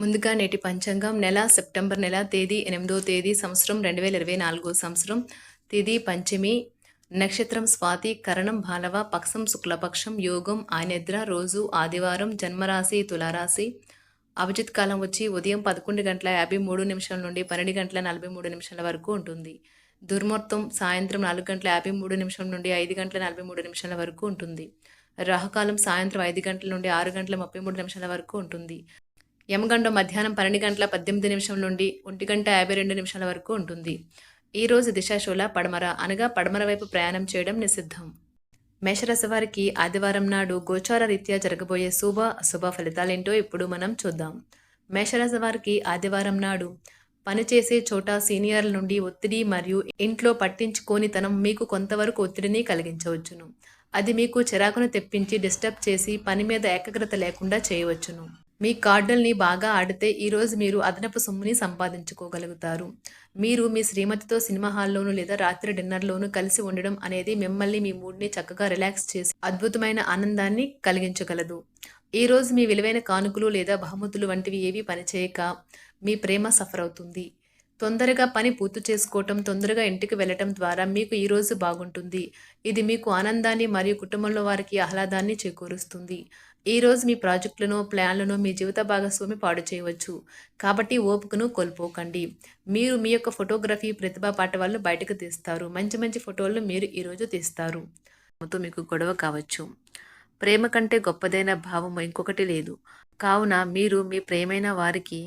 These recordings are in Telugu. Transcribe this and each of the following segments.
ముందుగా నేటి పంచాంగం నెల సెప్టెంబర్ నెల తేదీ ఎనిమిదో తేదీ సంవత్సరం రెండు వేల ఇరవై నాలుగో సంవత్సరం. తేదీ పంచమి. నక్షత్రం స్వాతి కరణం భాలవ పక్షం శుక్లపక్షం యోగం ఆనిద్ర రోజు ఆదివారం జన్మరాశి తులారాశి. అభిజిత్ కాలం వచ్చి ఉదయం పదకొండు గంటల యాభై మూడు నిమిషాల నుండి పన్నెండు గంటల నలభై మూడు నిమిషాల వరకు ఉంటుంది. దుర్ముహూర్తం సాయంత్రం నాలుగు గంటల యాభై మూడు నిమిషం నుండి ఐదు గంటల నలభై మూడు నిమిషాల వరకు ఉంటుంది. రాహుకాలం సాయంత్రం ఐదు గంటల నుండి ఆరు గంటల ముప్పై మూడు నిమిషాల వరకు ఉంటుంది. యమగండం మధ్యాహ్నం పన్నెండు గంటల పద్దెనిమిది నిమిషం నుండి ఒంటి గంట యాభై రెండు నిమిషాల వరకు ఉంటుంది. ఈ రోజు దిశాశూల పడమర అనగా పడమర వైపు ప్రయాణం చేయడం నిషిద్ధం. మేషరాశి వారికి ఆదివారం నాడు గోచార రీత్యా జరగబోయే శుభ అశుభ ఫలితాలేంటో ఇప్పుడు మనం చూద్దాం. మేషరాశి వారికి ఆదివారం నాడు పనిచేసే చోట సీనియర్ల నుండి ఒత్తిడి మరియు ఇంట్లో పట్టించుకోనితనం మీకు కొంతవరకు ఒత్తిడిని కలిగించవచ్చును. అది మీకు చిరాకును తెప్పించి డిస్టర్బ్ చేసి పని మీద ఏకాగ్రత లేకుండా చేయవచ్చును. మీ కార్డుల్ని బాగా ఆడితే ఈరోజు మీరు అదనపు సొమ్ముని సంపాదించుకోగలుగుతారు. మీరు మీ శ్రీమతితో సినిమా హాల్లోనూ లేదా రాత్రి డిన్నర్లోనూ కలిసి ఉండడం అనేది మిమ్మల్ని మీ మూడ్ని చక్కగా రిలాక్స్ చేసి అద్భుతమైన ఆనందాన్ని కలిగించగలదు. ఈరోజు మీ విలువైన కానుకలు లేదా బహుమతులు వంటివి ఏవి పనిచేయక మీ ప్రేమ సఫర్ అవుతుంది తొందరగా పని పూర్తి చేసుకోవటం తొందరగా ఇంటికి వెళ్ళటం ద్వారా మీకు ఈ రోజు బాగుంటుంది. ఇది మీకు ఆనందాన్ని మరియు కుటుంబంలో వారికి ఆహ్లాదాన్ని చేకూరుస్తుంది. ఈరోజు మీ ప్రాజెక్టులను ప్లాన్లను మీ జీవిత భాగస్వామి పాడు చేయవచ్చు. కాబట్టి ఓపికను కోల్పోకండి. మీరు మీ యొక్క ఫోటోగ్రఫీ ప్రతిభా పాట వాళ్ళు బయటకు తీస్తారు. మంచి మంచి ఫోటోలను మీరు ఈరోజు తీస్తారు. మీకు గొడవ కావచ్చు. ప్రేమ కంటే గొప్పదైన భావం ఇంకొకటి లేదు. కావున మీరు మీ ప్రేమైన వారికి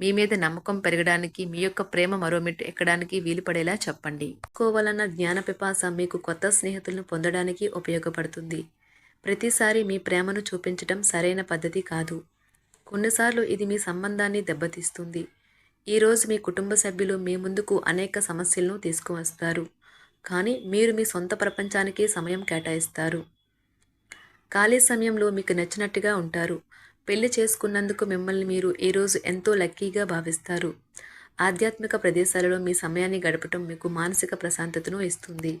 మీ మీద నమ్మకం పెరగడానికి మీ యొక్క ప్రేమ మరో మెట్టు ఎక్కడానికి వీలు పడేలా చెప్పండి. కోవాలన్న జ్ఞాన పిపాస మీకు కొత్త స్నేహితులను పొందడానికి ఉపయోగపడుతుంది. ప్రతిసారి మీ ప్రేమను చూపించడం సరైన పద్ధతి కాదు. కొన్నిసార్లు ఇది మీ సంబంధాన్ని దెబ్బతీస్తుంది. ఈరోజు మీ కుటుంబ సభ్యులు మీ ముందుకు అనేక సమస్యలను తీసుకువస్తారు. కానీ మీరు మీ సొంత ప్రపంచానికి సమయం కేటాయిస్తారు. ఖాళీ సమయంలో మీకు నచ్చినట్టుగా ఉంటారు. పెళ్ళి చేసుకున్నందుకు మిమ్మల్ని మీరు ఈరోజు ఎంతో లక్కీగా భావిస్తారు. ఆధ్యాత్మిక ప్రదేశాలలో మీ సమయాన్ని గడపటం మీకు మానసిక ప్రశాంతతను ఇస్తుంది.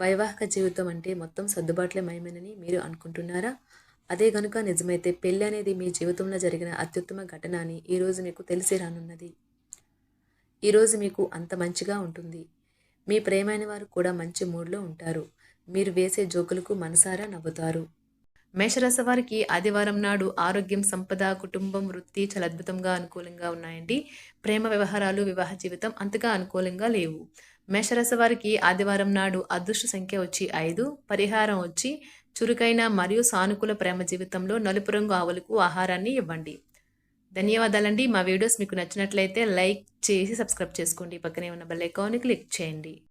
వైవాహిక జీవితం అంటే మొత్తం సర్దుబాట్లే మయమేనని మీరు అనుకుంటున్నారా? అదే గనుక నిజమైతే పెళ్ళి అనేది మీ జీవితంలో జరిగిన అత్యుత్తమ ఘటన అని ఈరోజు మీకు తెలిసి రానున్నది. ఈరోజు మీకు అంత మంచిగా ఉంటుంది. మీ ప్రేమైన వారు కూడా మంచి మూడ్లో ఉంటారు. మీరు వేసే జోకులకు మనసారా నవ్వుతారు. మేషరాశి వారికి ఆదివారం నాడు ఆరోగ్యం సంపద కుటుంబం వృత్తి చాలా అద్భుతంగా అనుకూలంగా ఉన్నాయండి. ప్రేమ వ్యవహారాలు వివాహ జీవితం అంతగా అనుకూలంగా లేవు. మేషరాశి వారికి ఆదివారం నాడు అదృష్ట సంఖ్య వచ్చి ఐదు పరిహారం వచ్చి చురుకైన మరియు సానుకూల ప్రేమ జీవితంలో నలుపు రంగు ఆవులకు ఆహారాన్ని ఇవ్వండి. ధన్యవాదాలండి. మా వీడియోస్ మీకు నచ్చినట్లయితే లైక్ చేసి సబ్స్క్రైబ్ చేసుకోండి. పక్కనే ఉన్న బెల్ ఐకాన్ని క్లిక్ చేయండి.